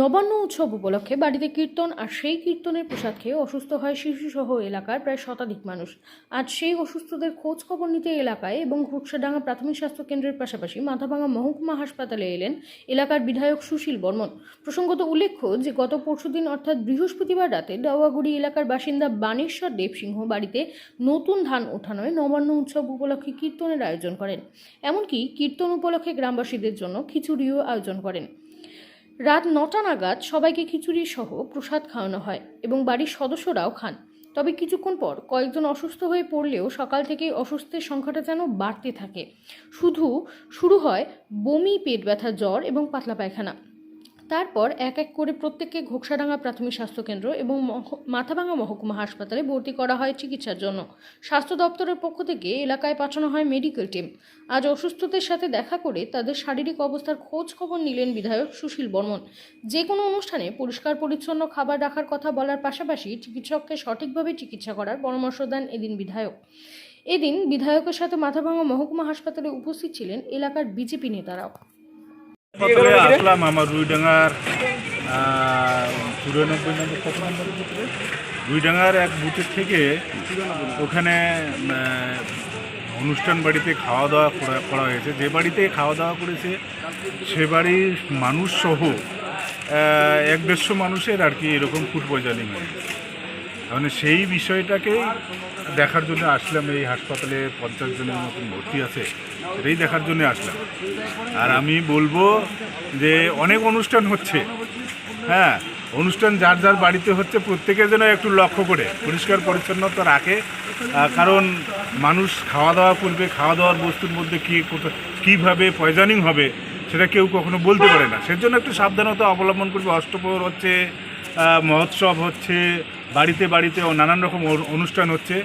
নবান্ন উৎসব উপলক্ষে বাড়িতে কীর্তন আর সেই কীর্তনের প্রসাদ খেয়ে অসুস্থ হয় শিশুসহ এলাকার প্রায় শতাধিক মানুষ। আজ সেই অসুস্থদের খোঁজ খবর নিতে এলাকায় এবং ঘুকসাডাঙ্গা প্রাথমিক স্বাস্থ্য কেন্দ্রের পাশাপাশি মাথাভাঙা মহকুমা হাসপাতালে এলেন এলাকার বিধায়ক সুশীল বর্মন। প্রসঙ্গত উল্লেখ্য যে, গত পরশুদিন অর্থাৎ বৃহস্পতিবার রাতে ডাওয়াগুড়ি এলাকার বাসিন্দা বানেশ্বর দেবসিংহ বাড়িতে নতুন ধান ওঠানোয় নবান্ন উৎসব উপলক্ষে কীর্তনের আয়োজন করেন। এমনকি কীর্তন উপলক্ষে গ্রামবাসীদের জন্য খিচুড়িও আয়োজন করেন। রাত নটা নাগাদ সবাইকে খিচুড়ি সহ প্রসাদ খাওয়ানো হয় এবং বাড়ির সদস্যরাও খান। তবে কিছুক্ষণ পর কয়েকজন অসুস্থ হয়ে পড়লেও সকাল থেকেই অসুস্থের সংখ্যাটা যেন বাড়তে থাকে। শুধু, শুরু হয় বমি, পেট ব্যথা জ্বর এবং পাতলা পায়খানা। তারপর এক এক করে প্রত্যেককে ঘোকসাডাঙ্গা প্রাথমিক স্বাস্থ্যকেন্দ্র এবং মহ- মাথাভাঙা মহকুমা হাসপাতালে ভর্তি করা হয় চিকিৎসার জন্য। স্বাস্থ্য দপ্তরের পক্ষ থেকে এলাকায় পাঠানো হয় মেডিকেল টিম। আজ অসুস্থদের সাথে দেখা করে তাদের শারীরিক অবস্থার খোঁজ খবর নিলেন বিধায়ক সুশীল বর্মন। যে কোনো অনুষ্ঠানে পরিষ্কার, পরিচ্ছন্ন খাবার রাখার কথা বলার পাশাপাশি চিকিৎসককে সঠিকভাবে চিকিৎসা করার পরামর্শ দেন এদিন বিধায়ক। এদিন বিধায়কের সাথে মাথাভাঙা মহকুমা হাসপাতালে উপস্থিত ছিলেন এলাকার বিজেপি নেতারাও। আসলাম আমার রুইডাঙ্গার চুরানব্বই নম্বর কত নম্বর রুইডাঙ্গার এক বুথের থেকে ওখানে অনুষ্ঠান বাড়িতে খাওয়া দাওয়া করা হয়েছে। যে বাড়িতে খাওয়া দাওয়া করেছে সে বাড়ির মানুষ সহ এক দেড়শো মানুষের আর কি এরকম ফুড পয়জনিং হয়েছে মানে সেই বিষয়টাকেই দেখার জন্য আসলাম, এই হাসপাতালে পঞ্চাশ জনের মতন ভর্তি আছে, সেটাই দেখার জন্য আসলাম। আর আমি বলব যে অনেক অনুষ্ঠান হচ্ছে হ্যাঁ অনুষ্ঠান যার যার বাড়িতে হচ্ছে প্রত্যেকের যেন একটু লক্ষ্য করে, পরিষ্কার পরিচ্ছন্নতা রাখে কারণ মানুষ খাওয়া দাওয়া করবে খাওয়া দাওয়ার বস্তুর মধ্যে কী কীভাবে পয়জনিং হবে, সেটা কেউ কখনো বলতে পারে না। সেজন্য একটু সাবধানতা অবলম্বন করবে, অষ্টপ্রহর হচ্ছে মহোৎসব হচ্ছে বাড়িতে বাড়িতে নানান রকম অনুষ্ঠান হচ্ছে।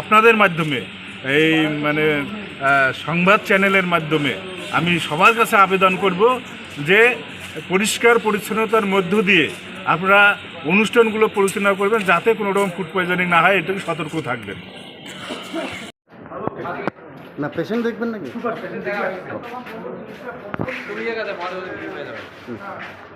আপনাদের মাধ্যমে এই মানে সংবাদ চ্যানেলের মাধ্যমে আমি সবার কাছে আবেদন করব যে পরিষ্কার পরিচ্ছন্নতার মধ্য দিয়ে আপনারা অনুষ্ঠানগুলো পরিচালনা করবেন যাতে কোনো রকম ফুড পয়জনিং না হয় এটুকু সতর্ক থাকবেন। না পেশেন্ট দেখবেন নাকি?